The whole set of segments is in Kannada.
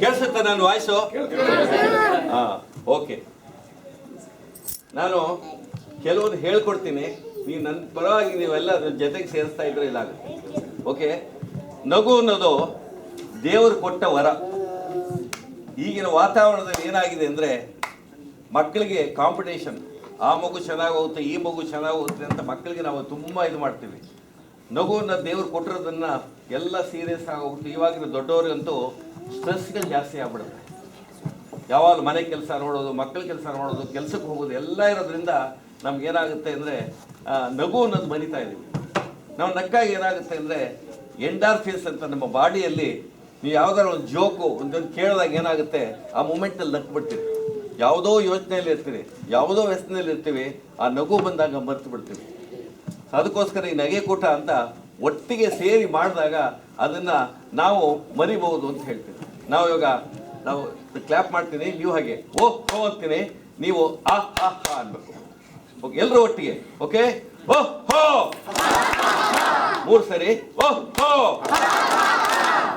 ಕೇಳಿಸುತ್ತಾ ನನ್ನ ವಾಯ್ಸು ಹಾ ಓಕೆ ನಾನು ಕೆಲವೊಂದು ಹೇಳ್ಕೊಡ್ತೀನಿ. ನೀವು ನನ್ನ ಪರವಾಗಿ ನೀವೆಲ್ಲ ಅದ್ರ ಜೊತೆಗೆ ಸೇರಿಸ್ತಾ ಇದ್ರೆ ಇಲ್ಲ ಓಕೆ ನಗು ಅನ್ನೋದು ದೇವರು ಕೊಟ್ಟ ವರ. ಈಗಿನ ವಾತಾವರಣದಲ್ಲಿ ಏನಾಗಿದೆ ಅಂದರೆ ಮಕ್ಕಳಿಗೆ ಕಾಂಪಿಟೇಷನ್ ಆ ಮಗು ಚೆನ್ನಾಗಿ ಹೋಗುತ್ತೆ ಈ ಮಗು ಚೆನ್ನಾಗಿ ಹೋಗುತ್ತೆ ಅಂತ ಮಕ್ಕಳಿಗೆ ನಾವು ತುಂಬ ಇದು ಮಾಡ್ತೀವಿ. ನಗುವನ್ನ ದೇವ್ರು ಕೊಟ್ಟಿರೋದನ್ನ ಎಲ್ಲ ಸೀರಿಯಸ್ ಆಗೋಗ್ಬಿಟ್ಟು ಇವಾಗಿನ ದೊಡ್ಡವ್ರಿಗಂತೂ ಸ್ಟ್ರೆಸ್ಗಳು ಜಾಸ್ತಿ ಆಗ್ಬಿಡುತ್ತೆ. ಯಾವಾಗ ಮನೆ ಕೆಲಸ ನೋಡೋದು, ಮಕ್ಕಳ ಕೆಲಸ ನೋಡೋದು, ಕೆಲಸಕ್ಕೆ ಹೋಗೋದು, ಎಲ್ಲ ಇರೋದ್ರಿಂದ ನಮ್ಗೆ ಏನಾಗುತ್ತೆ ಅಂದರೆ ನಗು ಅನ್ನೋದು ಬರಿತಾ ಇದ್ದೀವಿ ನಾವು ನಕ್ಕಾಗಿ ಏನಾಗುತ್ತೆ ಅಂದರೆ ಎಂಡಾರ್ಫಿನ್ಸ್ ಅಂತ ನಮ್ಮ ಬಾಡಿಯಲ್ಲಿ ನೀವು ಯಾವ್ದಾದ್ರು ಒಂದು ಜೋಕು ಒಂದೊಂದು ಕೇಳಿದಾಗ ಏನಾಗುತ್ತೆ, ಆ ಮೂಮೆಂಟಲ್ಲಿ ನಕ್ಬಿಡ್ತೀವಿ ಯಾವುದೋ ಯೋಚನೆಯಲ್ಲಿ ಇರ್ತೀವಿ ಯಾವುದೋ ವ್ಯಸ್ತನಲ್ಲಿ ಇರ್ತೀವಿ, ಆ ನಗು ಬಂದಾಗ ಮರ್ತು ಬಿಡ್ತೀವಿ. ಅದಕ್ಕೋಸ್ಕರ ಈ ನಗೆಕೂಟ ಅಂತ ಒಟ್ಟಿಗೆ ಸೇರಿ ಮಾಡಿದಾಗ ಅದನ್ನ ನಾವು ಮರಿಬಹುದು ಅಂತ ಹೇಳ್ತೀವಿ. ನಾವು ಇವಾಗ ನಾವು ಕ್ಲ್ಯಾಪ್ ಮಾಡ್ತೀನಿ, ನೀವು ಹಾಗೆ ಓ ಹೋ ಅಂತೀನಿ, ನೀವು ಆ ಆ, ಹಾ ಅನ್ಬೇಕು. ಓಕೆ ಎಲ್ಲರೂ ಒಟ್ಟಿಗೆ, ಓಕೆ? ಓ, ಹೋ! ಮೂರು ಸರಿ, ಓ, ಹೋ!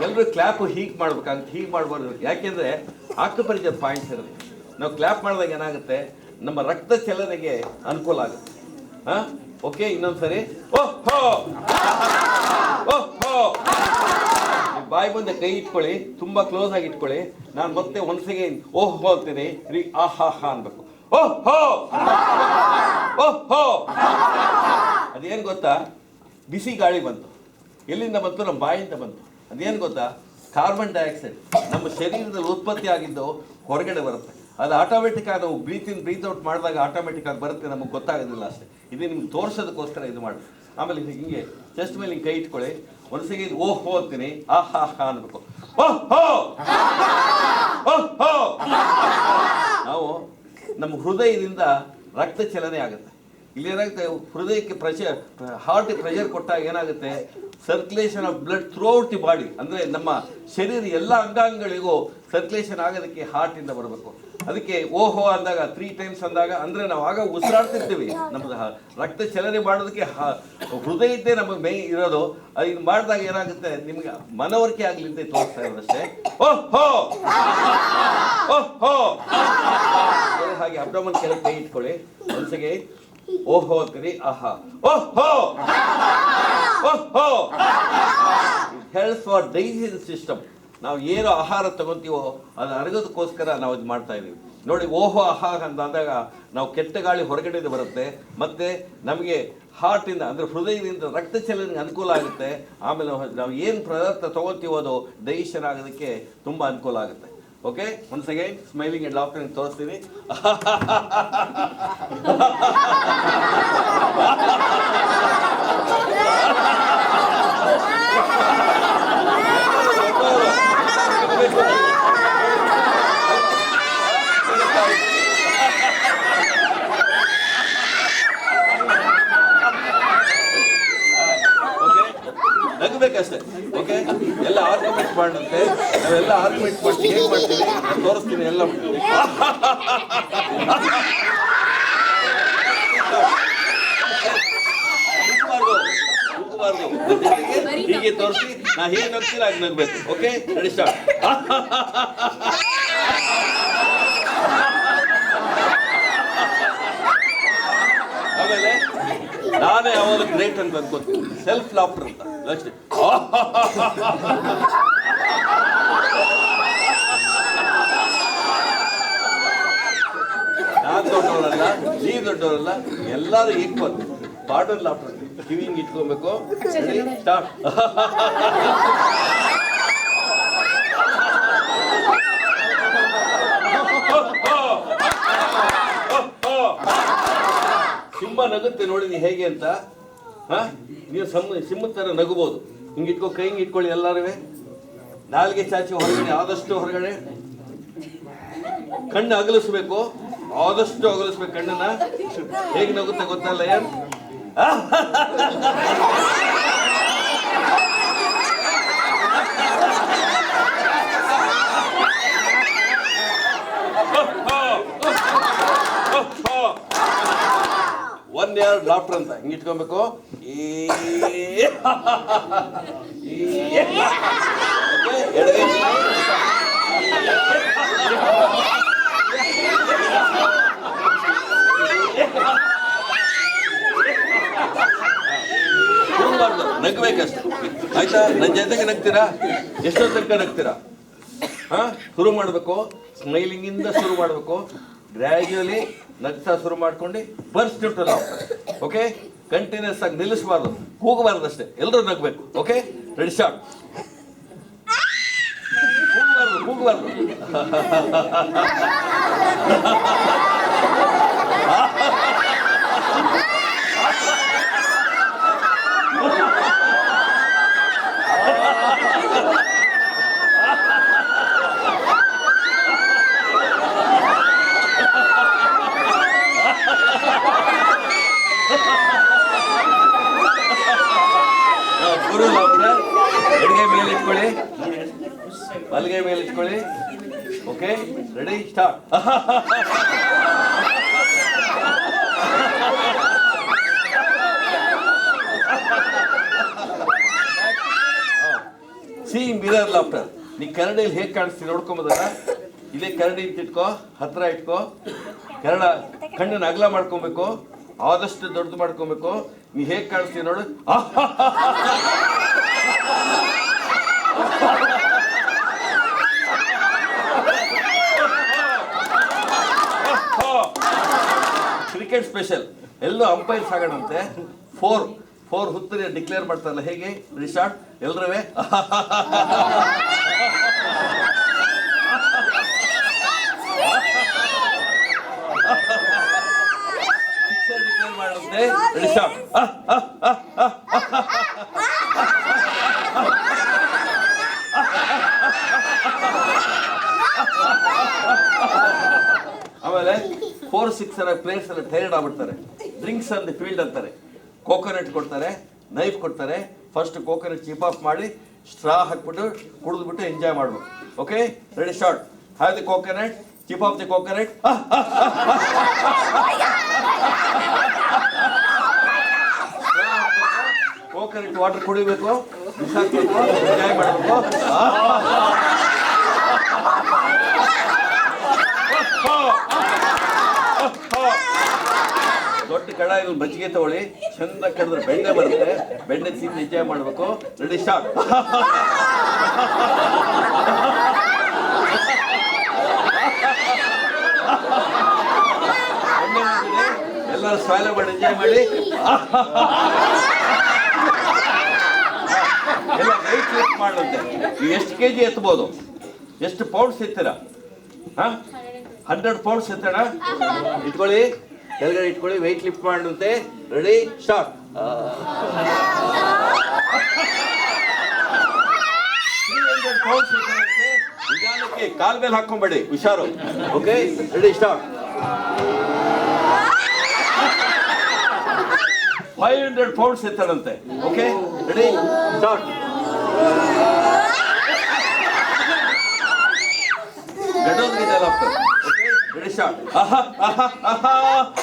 ಎಲ್ಲರೂ ಕ್ಲ್ಯಾಪ್ ಹೀಗೆ ಮಾಡ್ಬೇಕಂತ, ಹೀಗೆ ಮಾಡ್ಬಾರ್ದು. ಯಾಕೆಂದ್ರೆ ಆಕುಪರಿಚಯ ಪಾಯಿಂಟ್ಸ್ ಇರುತ್ತೆ. ನಾವು ಕ್ಲ್ಯಾಪ್ ಮಾಡಿದಾಗ ಏನಾಗುತ್ತೆ? ನಮ್ಮ ರಕ್ತ ಚಲನೆಗೆ ಅನುಕೂಲ ಆಗುತ್ತೆ. ಓಕೆ ಇನ್ನೊಂದ್ಸರಿ ಓ ಓಹೋ! ಓಹೋ! ಬಾಯಿ ಮುಂದೆ ಕೈ ಇಟ್ಕೊಳ್ಳಿ, ತುಂಬಾ ಕ್ಲೋಸ್ ಆಗಿ ಇಟ್ಕೊಳ್ಳಿ. ನಾನು ಮತ್ತೆ ಒಂದ್ಸಗೆ ಓಹ್ ಅಂತೀನಿ. ರೀ ಆ ಹಾ ಅನ್ಬೇಕು. ಓಹ್! ಓಹ್! ಅದೇನು ಗೊತ್ತಾ? ಬಿಸಿ ಗಾಳಿ ಬಂತು. ಎಲ್ಲಿಂದ ಬಂತು? ನಮ್ಮ ಬಾಯಿಂದ ಬಂತು. ಅದೇನು ಗೊತ್ತಾ? ಕಾರ್ಬನ್ ಡೈಆಕ್ಸೈಡ್ ನಮ್ಮ ಶರೀರದಲ್ಲಿ ಉತ್ಪತ್ತಿ ಆಗಿದ್ದು ಹೊರಗಡೆ ಬರುತ್ತೆ. ಅದು ಆಟೋಮೆಟಿಕ್ ಆಗಿ ನಾವು ಬ್ರೀತ್ ಬ್ರೀತ್ ಔಟ್ ಮಾಡಿದಾಗ ಆಟೋಮೆಟಿಕ್ ಆಗಿ ಬರುತ್ತೆ, ನಮಗೆ ಗೊತ್ತಾಗೋದಿಲ್ಲ ಅಷ್ಟೇ. ಇದು ನಿಮ್ಗೆ ತೋರಿಸೋದಕ್ಕೋಸ್ಕರ ಇದು ಮಾಡಿ. ಆಮೇಲೆ ಹಿಂಗೆ ಚೆಸ್ಟ್ ಮೇಲೆ ಹಿಂಗೆ ಕೈ ಇಟ್ಕೊಳ್ಳಿ. ಒಂದ್ಸಗೆ ಇದು ಓಹ್, ಹೋ ಅಂತೀನಿ. ಆ, ಹಾ ಹಾ ಅನ್ಬೇಕು. ಓಹ್, ಹೋ! ನಾವು ನಮ್ಮ ಹೃದಯದಿಂದ ರಕ್ತ ಚಲನೆ ಆಗುತ್ತೆ. ಇಲ್ಲಿ ಏನಾಗುತ್ತೆ, ಹೃದಯಕ್ಕೆ ಪ್ರೆಷರ್ ಹಾರ್ಟ್ ಪ್ರೆಷರ್ ಕೊಟ್ಟಾಗ ಏನಾಗುತ್ತೆ? Circulation of blood throughout the body ಅಂದರೆ ನಮ್ಮ ಶರೀರ ಎಲ್ಲ ಅಂಗಾಂಗಗಳಿಗೂ ಸರ್ಕ್ಯುಲೇಷನ್ ಆಗೋದಕ್ಕೆ ಹಾರ್ಟಿಂದ ಬರಬೇಕು. ಅದಕ್ಕೆ ಓಹೋ ಅಂದಾಗ ತ್ರೀ ಟೈಮ್ಸ್ ಅಂದಾಗ ಅಂದರೆ ನಾವು ಆಗ ಉಸಿರಾಡ್ತಿರ್ತೀವಿ. ನಮ್ಮದು ರಕ್ತ ಚಲನೆ ಮಾಡೋದಕ್ಕೆ ಹೃದಯ ಇದ್ದೇ ನಮಗೆ ಮೈ ಇರೋದು. ಇದು ಮಾಡಿದಾಗ ಏನಾಗುತ್ತೆ? ನಿಮ್ಗೆ ಮನವರಿಕೆ ಆಗಲಿ ಅಂತ ತೋರಿಸ್ತಾ ಇರೋದಷ್ಟೇ ಓಹೋ! ಓಹೋ! ಹಾಗೆ ಅಬ್ಡಮನ್ ಕೆಳಗೆ ಕೈ ಇಟ್ಕೊಳ್ಳಿ. ಮನಸ್ಸಿಗೆ ಓಹೋ ಅಂತೀರಿ ಆಹಾ. ಓಹೋ! ಓಹೋ! ಹೆಲ್ಸ್ ಫಾರ್ ಡೈಜಿನ್ ಸಿಸ್ಟಮ್ ನಾವು ಏನು ಆಹಾರ ತಗೊತೀವೋ ಅದು ಅರಗೋದಕ್ಕೋಸ್ಕರ ನಾವು ಇದು ಮಾಡ್ತಾ ಇದ್ದೀವಿ. ನೋಡಿ, ಓಹೋ ಆಹಾರ ಅಂತ ಅಂದಾಗ ನಾವು ಕೆಟ್ಟ ಗಾಳಿ ಹೊರಗಡೆ ಬರುತ್ತೆ, ಮತ್ತು ನಮಗೆ ಹಾರ್ಟಿಂದ ಅಂದರೆ ಹೃದಯದಿಂದ ರಕ್ತ ಚಲನೆಗೆ ಅನುಕೂಲ ಆಗುತ್ತೆ. ಆಮೇಲೆ ನಾವು ಏನು ಪದಾರ್ಥ ತಗೋತೀವೋ ಅದು ಡೈಜೆಷನ್ ಆಗೋದಕ್ಕೆ ತುಂಬ ಅನುಕೂಲ ಆಗುತ್ತೆ. Okay once again smiling and laughter ತೋರಿಸ್ತೀನಿ ಓಕೆ ನಗಬೇಕಷ್ಟೇ ಓಕೆ ಎಲ್ಲ ಆರ್ಗ್ಯುಮೆಂಟ್ ಮಾಡುತ್ತೆ. ನಾವೆಲ್ಲ ಆರ್ಗ್ಯುಮೆಂಟ್ ಮಾಡ್ತೀವಿ. ಹೇಗೆ ಮಾಡ್ತೀವಿ? ತೋರಿಸ್ತೀನಿ ಎಲ್ಲ. ಹೀಗೆ- ತೋರಿಸಿ ನಾ ಹೇಗೆ ನಗ್ತೀರ ಹಾಗೆ ನಗ್ಬೇಕು. ಓಕೆ ರೆಡಿ ಸ್ಟಾರ್ಟ್ ಆಮೇಲೆ ನಾನೇ ಅವಾಗ ಗ್ರೇಟ್ ಅಂತ ಅನ್ಕೋತೀನಿ. ಸೆಲ್ಫ್ ಲಾಫ್ಟರ್ ಅಂತ. ಅಷ್ಟೇ. ನಾನು ದೊಡ್ಡವರಲ್ಲ ನೀ ದೊಡ್ಡವರಲ್ಲ ಎಲ್ಲರೂ ಈಕ್ವಲ್ ಬಾರ್ಡರ್ ಲಾಫ್ಟರ್ ಕಿವಿಂಗ್ ಇಟ್ಕೋಬೇಕು. ಸ್ಟಾರ್ಟ್ ಸಿಂಹ ನಗುತ್ತೆ ನೋಡಿ ನೀ ಹೇಗೆ ಅಂತ ಹಾ? ನೀವು ಸಮ್ಮ ಸಿಂಹದ ಥರ ನಗಬಹುದು. ಹಿಂಗೆ ಇಟ್ಕೊ ಕೈ ಹಿಂಗೆ ಇಟ್ಕೊಳ್ಳಿ ಎಲ್ಲರೂ ನಾಲ್ಗೆ ಚಾಚಿ ಹೊರಗಡೆ, ಆದಷ್ಟು ಹೊರಗಡೆ. ಕಣ್ಣು ಅಗಲಿಸ್ಬೇಕು, ಆದಷ್ಟು ಅಗಲಿಸ್ಬೇಕು ಕಣ್ಣನ್ನ. ಹೇಗೆ ನಗುತ್ತೆ ಗೊತ್ತಲ್ಲ, ಏನ್? ಒನ್ ಎರಡು ಲಾಫ್ಟರ್ ಅಂತ. ಹಿಂಗೆ ಇಟ್ಕೊಬೇಕು. ನಗ್ಬೇಕಷ್ಟೆ. ಆಯ್ತಾ? ನನ್ನ ಜೊತೆಗೆ ನಗ್ತೀರಾ? ಎಷ್ಟೋ ತನಕ ನಗ್ತೀರಾ? ಹಾ? ಶುರು ಮಾಡಬೇಕು. ಸ್ಮೈಲಿಂಗ್ ಇಂದ ಶುರು ಮಾಡಬೇಕು. ಗ್ರ್ಯಾಜುಯಲಿ ನಗ್ತಾ ಶುರು ಮಾಡ್ಕೊಂಡು ಬರ್ಸ್ಟ್ ನಾವು ಓಕೆ ಕಂಟಿನ್ಯೂಸ್ ಆಗಿ ನಿಲ್ಲಿಸಬಾರ್ದು ಕೂಗಬಾರ್ದು ಅಷ್ಟೇ. ಎಲ್ಲರೂ ನಗ್ಬೇಕು ಓಕೆ ರೆಡಿ ಸ್ಟಾರ್ಟ್ ಕೂಗಬಾರ್ದು ಕೂಗಬಾರ್ದು ಗುರು ಡಾಕ್ಟರ್ ಎಡಗೈ ಮೇಲೆ ಇಟ್ಕೊಳ್ಳಿ ಬಲಗೈ ಮೇಲೆ ಇಟ್ಕೊಳ್ಳಿ. Okay? Ready? Start. See mirror laughter ನೀ ಕನ್ನಡಿಯಲ್ಲಿ ಹೇಗೆ ಕಾಣಿಸ್ತೀನಿ ನೋಡ್ಕೊಂಬೋದಲ್ಲ ಇಲ್ಲೇ ಕನ್ನಡ ಅಂತ ಇಟ್ಕೋ, ಹತ್ರ ಇಟ್ಕೋ. ಕನ್ನಡ ಕಣ್ಣನ್ನು ಅಗಲ ಮಾಡ್ಕೊಬೇಕು, ಆದಷ್ಟು ದೊಡ್ಡದು ಮಾಡ್ಕೊಬೇಕು. ನೀ ಹೇಗೆ ಕಾಣಿಸ್ತೀನಿ ನೋಡು. ಕ್ರಿಕೆಟ್ ಸ್ಪೆಷಲ್ ಎಲ್ಲೂ ಅಂಪೈರ್ ಸಾಗಣಂತೆ ಫೋರ್ ಫೋರ್ ಹುತ್ತರಿ ಡಿಕ್ಲೇರ್ ಮಾಡ್ತಾರಲ್ಲ, ಹೇಗೆ? ರಿಸಾರ್ಟ್ ಎಲ್ರವೇ? ಡಿಕ್ಲೇರ್ ಮಾಡುತ್ತೆ ರಿಸಾರ್ಟ್ ಆಮೇಲೆ ಫೋರ್ ಅನ್ನೋ ಪ್ಲೇಯರ್ಸ್ ಎಲ್ಲ ಟೈರ್ಡ್ ಆಗ್ಬಿಡ್ತಾರೆ. ಡ್ರಿಂಕ್ಸ್ ಅಂದ್ ಫೀಲ್ಡ್ ಅಂತಾರೆ. ಕೋಕೋನಟ್ ಕೊಡ್ತಾರೆ ನೈಫ್ ಕೊಡ್ತಾರೆ. ಫಸ್ಟ್ ಕೋಕೋನಟ್ ಚೀಪ್ ಆಫ್ ಮಾಡಿ ಸ್ಟ್ರಾ ಹಾಕ್ಬಿಟ್ಟು ಕುಡಿದ್ಬಿಟ್ಟು ಎಂಜಾಯ್ ಮಾಡಬೇಕು. Okay ready short have the coconut chip off the coconut coconut water ಕುಡಿಬೇಕು ಎಂಜಾಯ್ ಮಾಡಬೇಕು. ಕಡಾಯಲ್ಲಿ ಮಜ್ಜಿಗೆ ತಗೊಳ್ಳಿ. ಚಂದ ಕಡಿದ್ರೆ ಬೆಣ್ಣೆ ಬರುತ್ತೆ. ಬೆಣ್ಣೆ ತಿಂದು ಎಂಜಾಯ್ ಮಾಡಬೇಕು. ರೆಡಿ ಸ್ಟಾರ್ಟ್ ಎಲ್ಲರೂ ಸ್ವಾಯ್ಲ ಮಾಡಿ ಎಂಜಾಯ್ ಮಾಡಿ. ಎಲ್ಲ ಲಿಫ್ಟ್ ಎಷ್ಟು ಕೆ ಜಿ ಎತ್ಬೋದು? ಎಷ್ಟು ಪೌಂಡ್ಸ್ ಎತ್ತೀರಾ? ಹಾಂ? ಹಂಡ್ರೆಡ್ ಪೌಂಡ್ಸ್ ಎತ್ತೋಣ? ಇಟ್ಕೊಳ್ಳಿ. ಕೆಳಗಡೆ ಇಟ್ಕೊಳ್ಳಿ ವೆಯ್ಟ್ ಲಿಫ್ಟ್ ಮಾಡುತ್ತೆ. ರೆಡಿ ಸ್ಟಾರ್ಟ್ ಕಾಲ್ ಮೇಲೆ ಹಾಕೊಂಬೇಡಿ, ಹುಷಾರು. Okay ready start five hundred pounds ಎತ್ತಣಂತೆ okay ready start ಗಡೋದ್ಗಿದೆ doctor Uh-huh, uh-huh, uh-huh,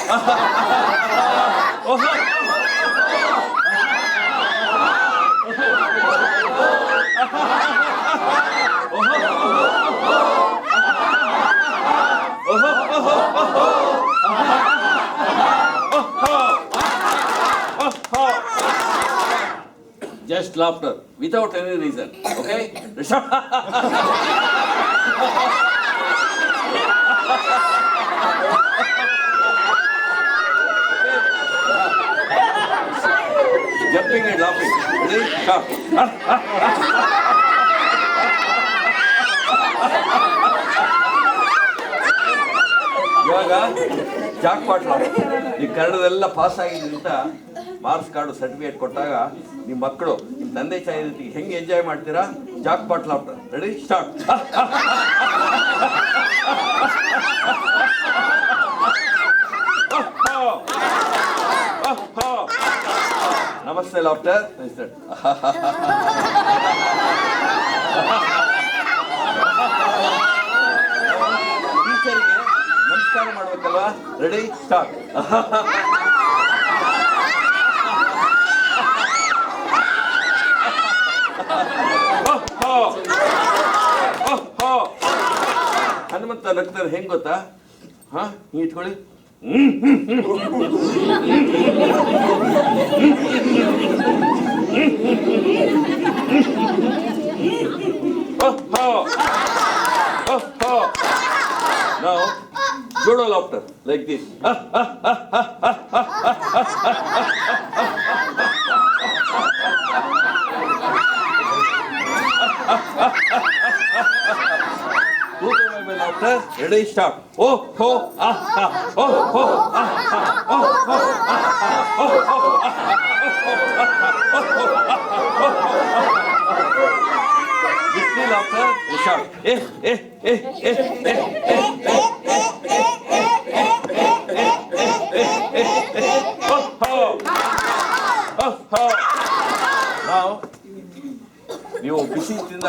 Just laughter without any reason. Okay? Jumping and laughing. ಇವಾಗ ಜಾಕ್ ಪಾಟ್ ಈ ಕನ್ನಡದೆಲ್ಲ ಪಾಸ್ ಆಗಿದೆ ಅಂತ ಮಾರ್ಕ್ಸ್ ಕಾರ್ಡು ಸರ್ಟಿಫಿಕೇಟ್ ಕೊಟ್ಟಾಗ ನಿಮ್ಮ ಮಕ್ಕಳು ನಿಮ್ಮ ತಂದೆ ತಾಯಿ ಹೆಂಗೆ ಎಂಜಾಯ್ ಮಾಡ್ತೀರಾ? Jackpot laughter ready start ನಮಸ್ತೆ ಲಾಫ್ಟರ್ ಟೀಚರ್ಗೆ ನಮಸ್ಕಾರ ಮಾಡ್ಬೇಕಲ್ವಾ? ರೆಡಿ ಸ್ಟಾರ್ಟ್ ನಗ್ತಾ ನಗ್ತಾರೆ ಹೆಂಗ್ ಗೊತ್ತಾ ಹಾ ಹಿಂಗ್ ಇಟ್ಕೊಳ್ಳಿ Oh, oh. Oh, oh. Now, 三，人类上，哦吼啊啊，哦吼啊啊，哦吼啊啊，哦吼啊啊，哦吼啊啊，哦吼啊啊，哦吼啊啊，哦吼啊啊。你老婆，你上，哎哎哎哎哎。